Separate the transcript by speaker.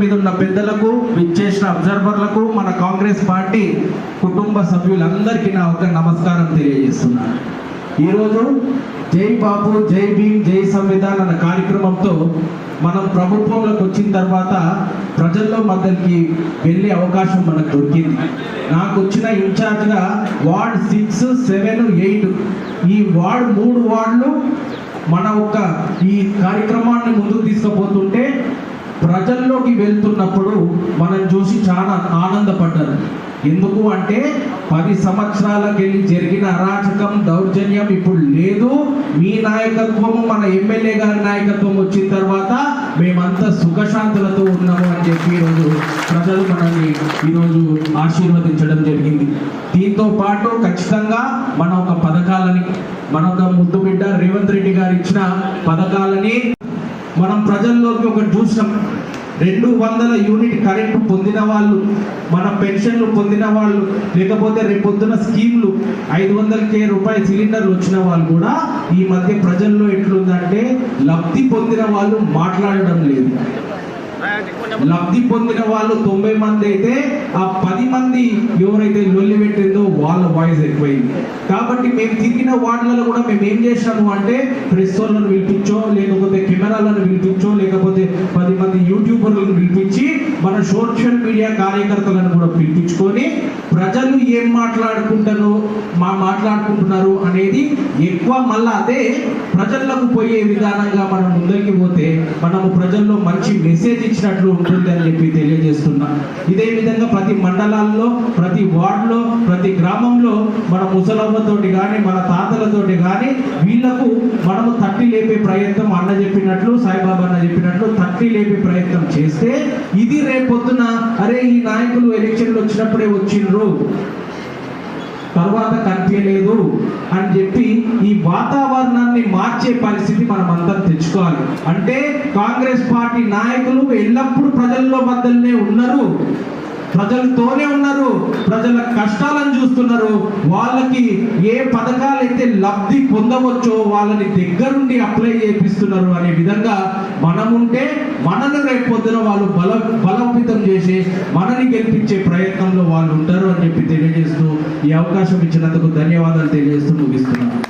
Speaker 1: మీద ఉన్న పెద్దలకు విచ్చేసిన అబ్జర్వర్లకు మన కాంగ్రెస్ పార్టీ కుటుంబ సభ్యులందరికీ నా ఒక నమస్కారం తెలియజేస్తున్నాను ఈరోజు జై బాబు జై భీమ్ జై సంవిధాన్ అన్న కార్యక్రమంతో మనం ప్రభుత్వంలోకి వచ్చిన తర్వాత ప్రజల్లో మద్దతుకి వెళ్ళే అవకాశం మనకు దొరికింది. నాకు వచ్చిన ఇన్ఛార్జ్గా వార్డ్ సిక్స్ సెవెన్ ఎయిట్ ఈ వార్డ్ మూడు వార్డులు మన ఒక ఈ కార్యక్రమాన్ని ముందుకు తీసుకుపోతుంటే ప్రజల్లోకి వెళ్తున్నప్పుడు మనం చూసి చాలా ఆనందపడ్డారు ఎందుకు అంటే పది సంవత్సరాలకెళ్ళి జరిగిన అరాచకం దౌర్జన్యం ఇప్పుడు లేదు. మీ నాయకత్వము మన ఎమ్మెల్యే గారి నాయకత్వం వచ్చిన తర్వాత మేమంతా సుఖశాంతులతో ఉన్నాము అని చెప్పి ఈరోజు ప్రజలు మనల్ని ఈరోజు ఆశీర్వదించడం జరిగింది. దీంతో పాటు ఖచ్చితంగా మన ఒక పథకాలని మన ఒక ముద్దు బిడ్డ రేవంత్ రెడ్డి గారు ఇచ్చిన పథకాలని మనం ప్రజల్లోకి ఒకటి చూసినాం. రెండు వందల యూనిట్ కరెంటు పొందిన వాళ్ళు మన పెన్షన్లు పొందిన వాళ్ళు లేకపోతే రేపొద్దున స్కీమ్లు ఐదు వందల కే రూపాయల సిలిండర్లు వచ్చిన వాళ్ళు కూడా ఈ మధ్య ప్రజల్లో ఎట్లుందంటే లబ్ధి పొందిన వాళ్ళు మాట్లాడడం లేదు. లబ్ధి పొందిన వాళ్ళు తొంభై మంది అయితే ఆ పది మంది ఎవరైతే లొల్లి పెట్టిందో వాయిస్ ఎక్కువైంది. కాబట్టి మేము తిరిగిన వార్డులలో కూడా మేము ఏం చేసినాము అంటే ప్రెస్ పిలిపించో లేకపోతే కెమెరాలను పిలిపించో లేకపోతే పది మంది యూట్యూబర్లను పిలిపించి మన సోషల్ మీడియా కార్యకర్తలను కూడా పిలిపించుకొని ప్రజలు ఏం మాట్లాడుకుంటారో మా మాట్లాడుకుంటున్నారు అనేది ఎక్కువ మళ్ళా అదే ప్రజలకు పోయే విధానంగా మనం ముందరికి పోతే మనము ప్రజల్లో మంచి మెసేజ్ ఇచ్చినట్లు ఉంటుంది అని చెప్పి తెలియజేస్తున్నా. ఇదే విధంగా ప్రతి మండలాల్లో ప్రతి వార్డులో గ్రామంలో మన ముసలమ్మతోటి కానీ మన తాతలతోటి కానీ వీళ్ళకు మనము తట్టి లేపే ప్రయత్నం అన్న చెప్పినట్లు సాయిబాబా అన్న చెప్పినట్లు తట్టి లేపే ప్రయత్నం చేస్తే ఇది రేపొద్దున అరే ఈ నాయకులు ఎలక్షన్లు వచ్చినప్పుడే వచ్చిండ్రు. తర్వాత కనిపించలేదు అని చెప్పి ఈ వాతావరణాన్ని మార్చే పరిస్థితి మనం అందరం తెచ్చుకోవాలి. అంటే కాంగ్రెస్ పార్టీ నాయకులు ఎల్లప్పుడూ ప్రజల్లో మధ్యలోనే ఉన్నారు. ప్రజలతోనే ఉన్నారు ప్రజల కష్టాలను చూస్తున్నారు. వాళ్ళకి ఏ పథకాలు అయితే లబ్ధి పొందవచ్చో వాళ్ళని దగ్గరుండి అప్లై చేపిస్తున్నారు అనే విధంగా మనం ఉంటే మనను రేపు పొద్దున వాళ్ళు బల బలోపేతం చేసి మనని గెలిపించే ప్రయత్నంలో వాళ్ళు ఉంటారు అని చెప్పి తెలియజేస్తూ ఈ అవకాశం ఇచ్చినందుకు ధన్యవాదాలు తెలియజేస్తూ ముగిస్తున్నాను.